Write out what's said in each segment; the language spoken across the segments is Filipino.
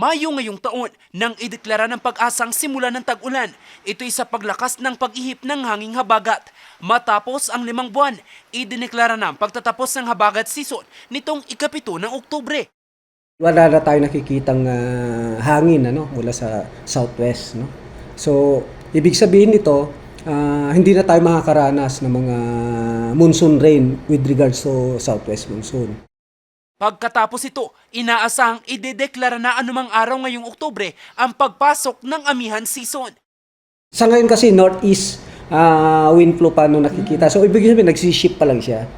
Mayo ngayong taon nang ideklara ng pag-asang simula ng tag-ulan. Ito'y sa paglakas ng pag-ihip ng hanging habagat. Matapos ang limang buwan, idineklara ang pagtatapos ng habagat season nitong ikapito ng Oktubre. Wala na tayo nakikitang ah, hangin ano mula sa southwest no. So, ibig sabihin nito, ah, hindi na tayo makakaranas ng mga monsoon rain with regards to southwest monsoon. Pagkatapos ito, inaasahang idedeklara na anumang araw ngayong Oktubre ang pagpasok ng amihan season. Sa ngayon kasi northeast ah, wind flow pa no nakikita. So ibig sabihin nagsiship pa lang siya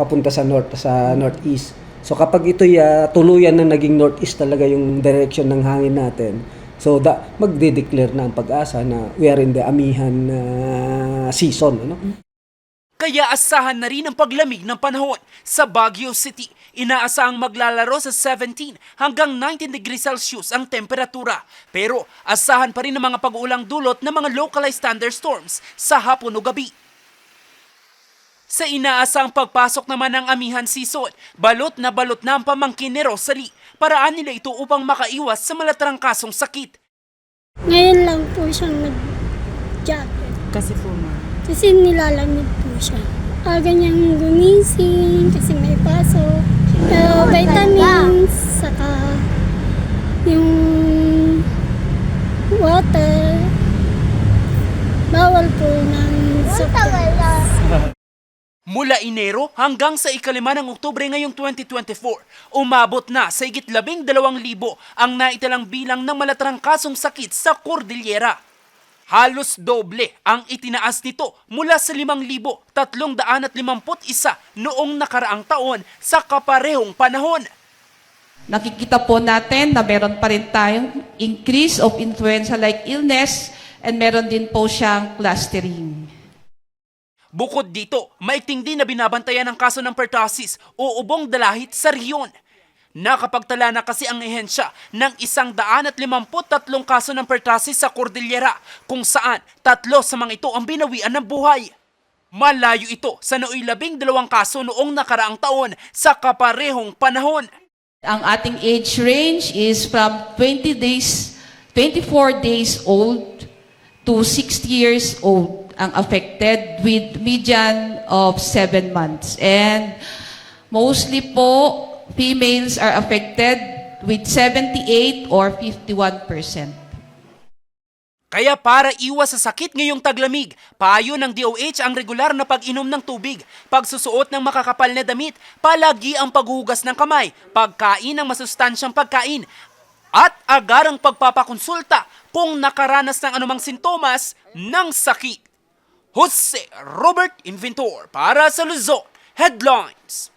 papunta sa north sa northeast. So kapag ito'y ah, tuluyan na naging northeast talaga yung direction ng hangin natin. So da magde-declare na ang pag-asa na we are in the amihan ah, season ano. Kaya asahan na rin ang paglamig ng panahon sa Baguio City. Inaasahang maglalaro sa 17 hanggang 19 degrees Celsius ang temperatura. Pero asahan pa rin ang mga pag-uulang dulot ng mga localized thunderstorms sa hapon o gabi. Sa inaasang pagpasok naman ng amihan season, balot na balot na ang pamangkin ni Rosalie. Paraan nila ito upang makaiwas sa malatrangkasong sakit. Ngayon lang po siyang nag-jacket. Kasi po ma. Kasi nilalamig po siya. Aga niyang gumising kasi may pasok. Pero vitamins, saka yung water. Bawal po ng supplements. Mula Enero hanggang sa ikalima ng Oktubre ngayong 2024, umabot na sa higit labing dalawang libo ang naitalang bilang ng malatrangkasong sakit sa Cordillera. Halos doble ang itinaas nito mula sa 5,351 noong nakaraang taon sa kaparehong panahon. Nakikita po natin na meron pa rin tayong increase of influenza-like illness and meron din po siyang clustering. Bukod dito, maikting din na binabantayan ang kaso ng pertussis o ubong dalahit sa riyon. Nakapagtala na kasi ang ehensya ng isang daan at limamput-tatlong kaso ng pertussis sa Cordillera kung saan tatlo sa mga ito ang binawian ng buhay. Malayo ito sa nooy labing dalawang kaso noong nakaraang taon sa kaparehong panahon. Ang ating age range is from 20 days, 24 days old to 60 years old ang affected with median of 7 months. And mostly po, females are affected with 78 or 51%. Kaya para iwas sa sakit ngayong taglamig, payo ng DOH ang regular na pag-inom ng tubig, pagsusuot ng makakapal na damit, palagi ang paghugas ng kamay, pagkain ng masustansyang pagkain, at agarang pagpapakonsulta kung nakaranas ng anumang sintomas ng sakit. Jose Robert Inventor para sa Luzon Headlines.